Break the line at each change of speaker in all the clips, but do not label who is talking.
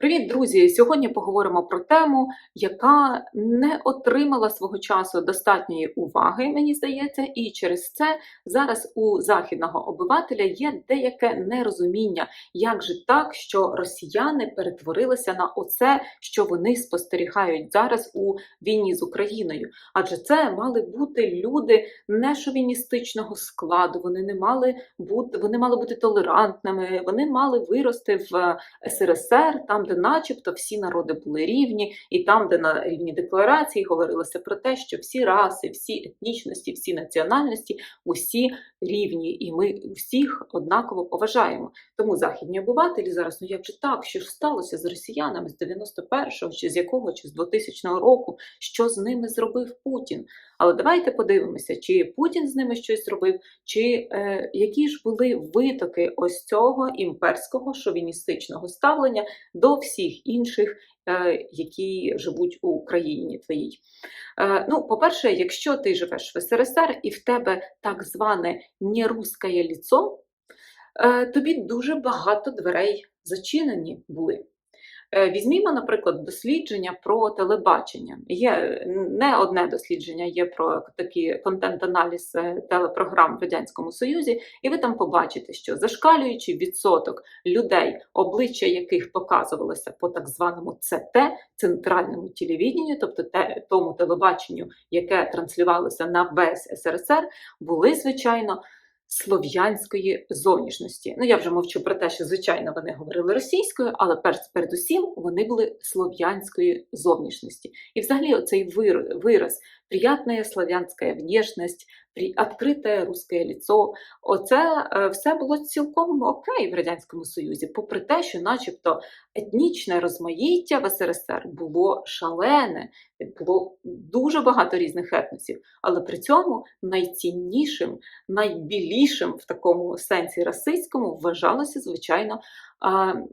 Привіт, друзі! Сьогодні поговоримо про тему, яка не отримала свого часу достатньої уваги, мені здається, і через це зараз у західного обивателя є деяке нерозуміння, як же так, що росіяни перетворилися на оце, що вони спостерігають зараз у війні з Україною. Адже це мали бути люди не шовіністичного складу, вони не мали бути, вони мали бути толерантними, вони мали вирости в СРСР, там, де начебто всі народи були рівні, і там, де на рівні декларації говорилося про те, що всі раси, всі етнічності, всі національності, усі рівні, і ми всіх однаково поважаємо. Тому західні обивателі зараз, ну як же так, що ж сталося з росіянами з 91-го, чи з якого, чи з 2000 року, що з ними зробив Путін? Але давайте подивимося, чи Путін з ними щось зробив, чи е, які ж були витоки ось цього імперського шовіністичного ставлення до всіх інших, е, які живуть у країні твоїй. Е, ну, по-перше, якщо ти живеш в СРСР і в тебе так зване нерусське ліцо, е, тобі дуже багато дверей зачинені були. Е, Візьмімо, наприклад, дослідження про телебачення. Є не одне дослідження, є про такий контент-аналіз е, телепрограм в Радянському Союзі, і ви там побачите, що зашкалюючи відсоток людей, обличчя яких показувалося по так званому ЦТ, центральному телевіденню, тобто те, тому телебаченню, яке транслювалося на весь СРСР, були, звичайно, слов'янської зовнішності. Ну, я вже мовчу про те, що, звичайно, вони говорили російською, але перш передусім вони були слов'янської зовнішності. І взагалі оцей вираз приятная славянська внешність, відкрите русське ліцо, оце е, все було цілком окей в Радянському Союзі, попри те, що начебто етнічне розмаїття в СРСР було шалене, було дуже багато різних етносів, але при цьому найціннішим, найбілішим в такому сенсі расистському вважалося, звичайно,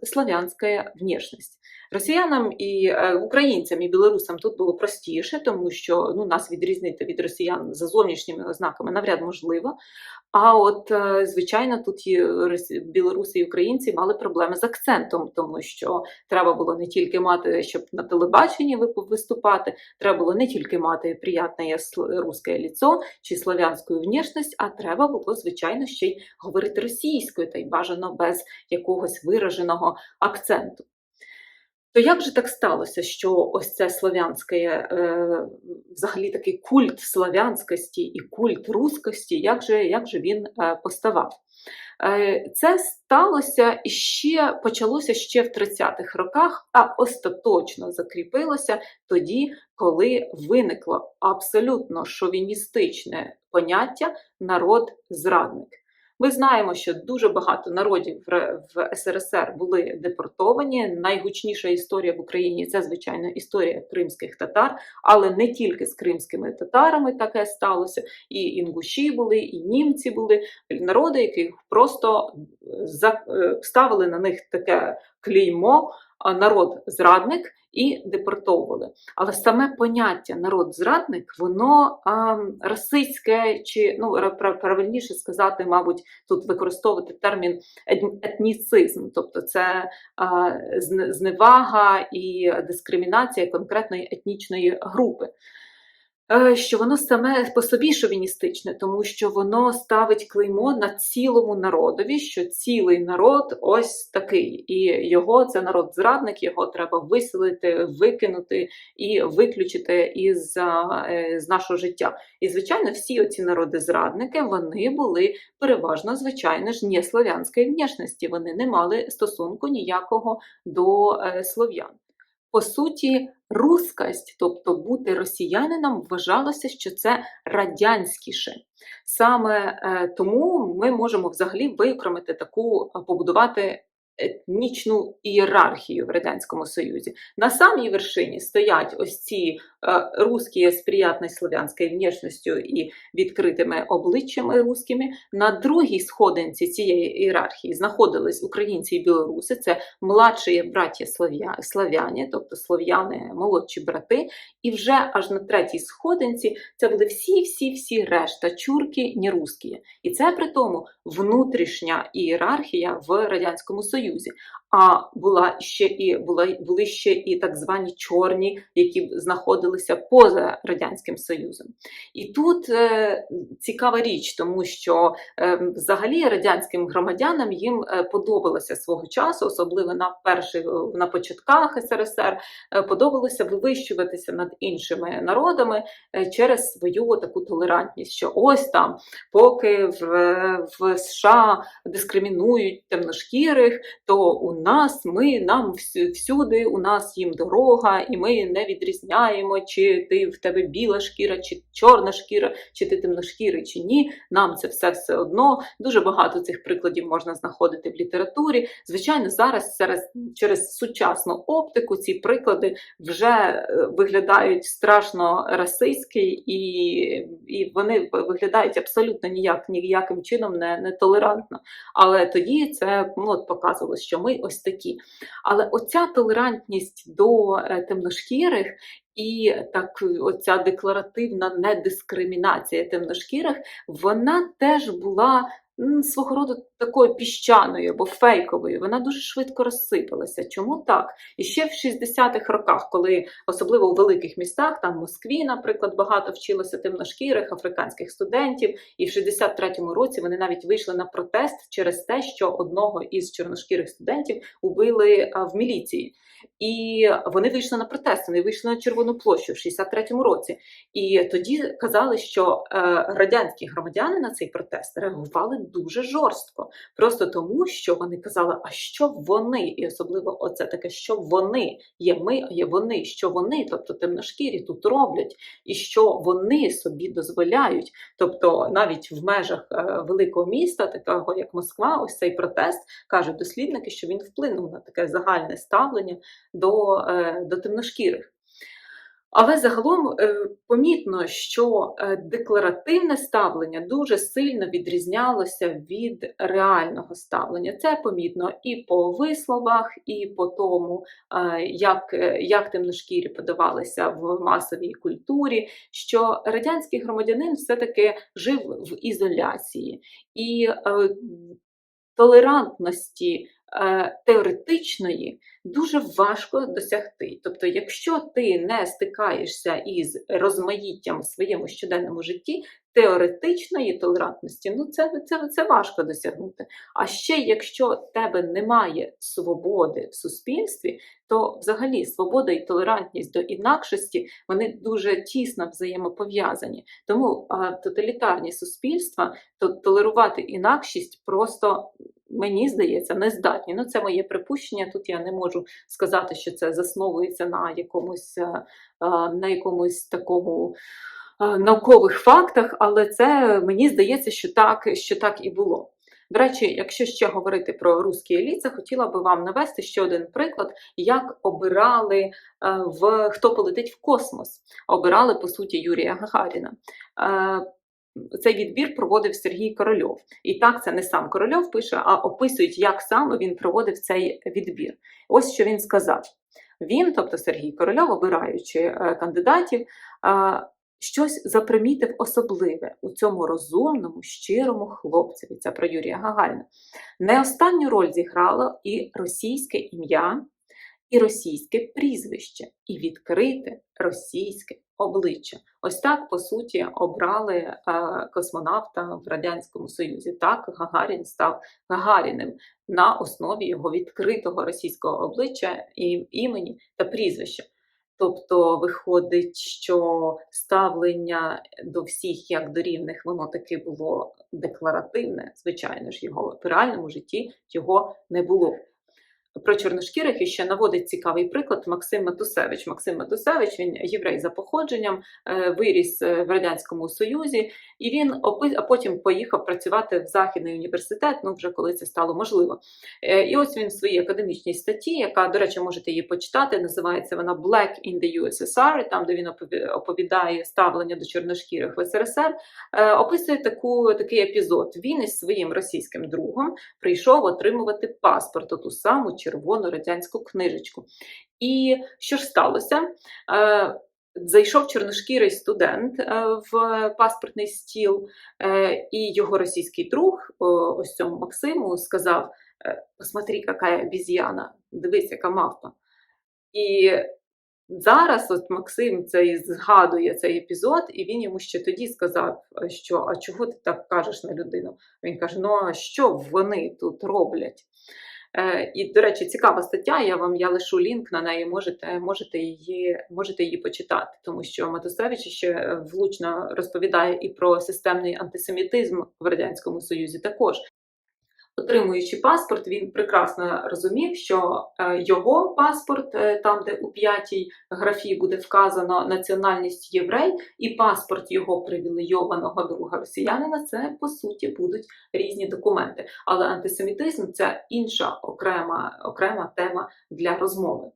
славянська внешність. Росіянам і е, українцям і білорусам тут було простіше, тому що ну, нас відрізнити від росіян за зовнішніми ознаками навряд можливо. А от, е, звичайно, тут і білоруси і українці мали проблеми з акцентом, тому що треба було не тільки мати, щоб на телебаченні виступати, треба було не тільки мати приятне русське ліцо чи славянську внешність, а треба було, звичайно, ще й говорити російською, та й бажано без якогось вираженого акценту. То як же так сталося, що ось це славянське, е, взагалі такий культ славянськості і культ рускості, як же як же він е, поставав? Е, це сталося і ще почалося ще в 30-х роках, а остаточно закріпилося тоді, коли виникло абсолютно шовіністичне поняття народ-зрадник. Ми знаємо, що дуже багато народів в СРСР були депортовані. Найгучніша історія в Україні це, звичайно, історія кримських татар, але не тільки з кримськими татарами таке сталося. І інгуші були, і німці були народи, яких просто е, ставили на них таке клеймо народ-зрадник і депортовували. Але саме поняття народ-зрадник, воно а, расистське, чи ну правильніше сказати, мабуть, тут використовувати термін етніцизм, тобто це а, зневага і дискримінація конкретної етнічної групи. Е, що воно саме по собі шовіністичне, тому що воно ставить клеймо на цілому народові, що цілий народ ось такий, і його це народ-зрадник, його треба виселити, викинути і виключити із е, з нашого життя. І, звичайно, всі оці народи-зрадники вони були переважно, звичайно ж, не слов'янської внешності. Вони не мали стосунку ніякого до е, слов'ян. По суті, рускасть, тобто бути росіянином, вважалося, що це радянськіше. Саме е, тому ми можемо взагалі викромити таку, побудувати етнічну ієрархію в Радянському Союзі. На самій вершині стоять ось ці е, русські з приятною слов'янською внешністю і відкритими обличчями русскими. На другій сходинці цієї ієрархії знаходились українці і білоруси, це младші браття слав'яні, тобто слов'яни, молодші брати. І вже аж на третій сходинці це були всі-всі-всі решта чурки, не русські. І це при тому внутрішня ієрархія в Радянському Союзі. Союзі. А була ще і була були ще і так звані чорні, які знаходилися поза радянським союзом. І тут е, цікава річ, тому що е, взагалі радянським громадянам їм е, подобалося свого часу, особливо на перших на початках СРСР, е, подобалося вивищуватися над іншими народами е, через свою таку толерантність, що ось там, поки в, в США дискримінують темношкірих, то у нас ми нам всюди, у нас їм дорога, і ми не відрізняємо, чи ти в тебе біла шкіра, чи чорна шкіра, чи ти темношкірий, чи ні. Нам це все все одно. Дуже багато цих прикладів можна знаходити в літературі. Звичайно, зараз через, через сучасну оптику ці приклади вже е, виглядають страшно расистські, і, і вони виглядають абсолютно ніяк ніяким чином не, не толерантно. Але тоді це ну, от показувало, що ми ось такі. Але оця толерантність до е, темношкірих і так оця декларативна недискримінація темношкірих, вона теж була. Свого роду такою піщаною або фейковою, вона дуже швидко розсипалася. Чому так? І ще в 60-х роках, коли особливо у великих містах, там в Москві, наприклад, багато вчилося темношкірих африканських студентів, і в 63-му році вони навіть вийшли на протест через те, що одного із чорношкірих студентів убили в міліції. І вони вийшли на протест, вони вийшли на Червону площу в 63-му році. І тоді казали, що е, радянські громадяни на цей протест реагували дуже жорстко, просто тому, що вони казали, а що вони, і особливо оце таке, що вони? Є ми, а є вони, що вони, тобто темношкірі, тут роблять, і що вони собі дозволяють. Тобто, навіть в межах е, великого міста, такого як Москва, ось цей протест кажуть дослідники, що він вплинув на таке загальне ставлення до, е, до темношкірих. Але загалом е, помітно, що е, декларативне ставлення дуже сильно відрізнялося від реального ставлення. Це помітно і по висловах, і по тому, е, як, як темношкірі подавалися в масовій культурі, що радянський громадянин все-таки жив в ізоляції і толерантності теоретичної дуже важко досягти. Тобто, якщо ти не стикаєшся із розмаїттям в своєму щоденному житті, теоретичної толерантності, ну це, це, це важко досягнути. А ще якщо тебе немає свободи в суспільстві, то взагалі свобода і толерантність до інакшості вони дуже тісно взаємопов'язані. Тому а, тоталітарні суспільства то толерувати інакшість просто. Мені здається, не здатні. Ну, це моє припущення. Тут я не можу сказати, що це засновується на якомусь, е, е, на якомусь такому е, наукових фактах, але це мені здається, що так, що так і було. До речі, якщо ще говорити про русські еліти, хотіла би вам навести ще один приклад, як обирали в хто полетить в космос. Обирали по суті Юрія Гагаріна. Цей відбір проводив Сергій Корольов. І так це не сам Корольов пише, а описують, як саме він проводив цей відбір. Ось що він сказав. Він, тобто Сергій Корольов, обираючи е, кандидатів, е, щось запримітив особливе у цьому розумному, щирому хлопцеві. Це про Юрія Гагаріна. Не останню роль зіграло і російське ім'я, і російське прізвище, і відкрите російське обличчя. Ось так, по суті, обрали е, космонавта в Радянському Союзі. Так, Гагарін став Гагаріним на основі його відкритого російського обличчя і імені та прізвища. Тобто виходить, що ставлення до всіх як до рівних, воно таки було декларативне. Звичайно ж, його в реальному житті його не було. Про чорношкірих іще наводить цікавий приклад Максим Матусевич. Максим Матусевич, він єврей за походженням, е, виріс е, в Радянському Союзі, і він а потім поїхав працювати в Західний університет, ну вже коли це стало можливо. Е, І ось він в своїй академічній статті, яка, до речі, можете її почитати, називається вона Black in the USSR, там, де він опові- оповідає ставлення до чорношкірих в СРСР, описує таку, такий епізод. Він із своїм російським другом прийшов отримувати паспорт, ту саму червону радянську книжечку. І що ж сталося? Е, Зайшов чорношкірий студент е, в паспортний стіл, е, і його російський друг, ось цьому Максиму, сказав: посмотри, яка обіз'яна, дивись, яка мавпа. І зараз от Максим цей згадує цей епізод, і він йому ще тоді сказав, що а чого ти так кажеш на людину? Він каже: ну а що вони тут роблять? Е, І, до речі, цікава стаття. Я вам я лишу лінк на неї. Можете, можете її можете її почитати, тому що Матусевич ще е, влучно розповідає і про системний антисемітизм в радянському союзі. Також отримуючи паспорт, він прекрасно розумів, що е, його паспорт, е, там де у п'ятій графі буде вказано національність єврей, і паспорт його привілейованого друга росіянина, це по суті будуть різні документи. Але антисемітизм це інша окрема, окрема тема для розмови.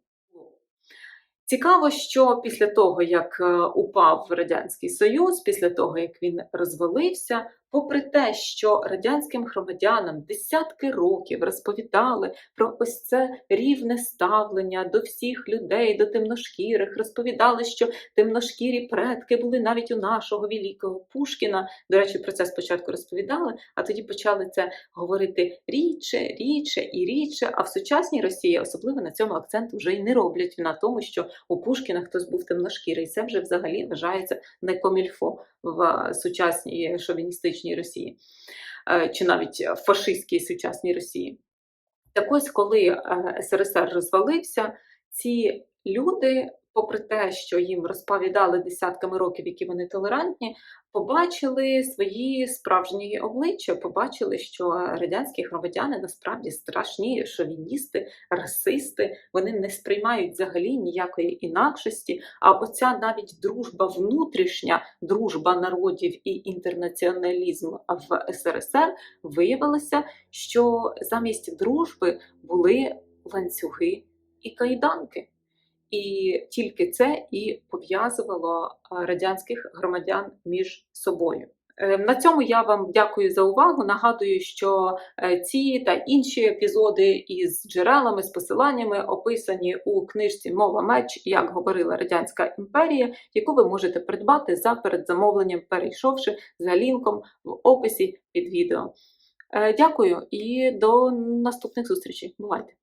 Цікаво, що після того, як е, упав Радянський Союз, після того, як він розвалився, попри те, що радянським громадянам десятки років розповідали про ось це рівне ставлення до всіх людей, до темношкірих, розповідали, що темношкірі предки були навіть у нашого великого Пушкіна. До речі, про це спочатку розповідали, а тоді почали це говорити рідше, рідше і рідше. А в сучасній Росії особливо на цьому акцент вже й не роблять на тому, що у Пушкіна хтось був темношкірий. Це вже взагалі вважається не комільфо в сучасній шовіністичній Росії, е, чи навіть фашистській сучасній Росії. Так ось, коли е, СРСР розвалився, ці люди, попри те, що їм розповідали десятками років, які вони толерантні, побачили свої справжні обличчя, побачили, що радянські громадяни насправді страшні шовіністи, расисти, вони не сприймають взагалі ніякої інакшості. А оця навіть дружба внутрішня, дружба народів і інтернаціоналізм в СРСР виявилося, що замість дружби були ланцюги і кайданки. І тільки це і пов'язувало радянських громадян між собою. Е, На цьому я вам дякую за увагу. Нагадую, що е, ці та інші епізоди із джерелами, з посиланнями описані у книжці Мова меч, як говорила Радянська імперія, яку ви можете придбати за передзамовленням, перейшовши за лінком в описі під відео. Е, Дякую і до наступних зустрічей. Бувайте!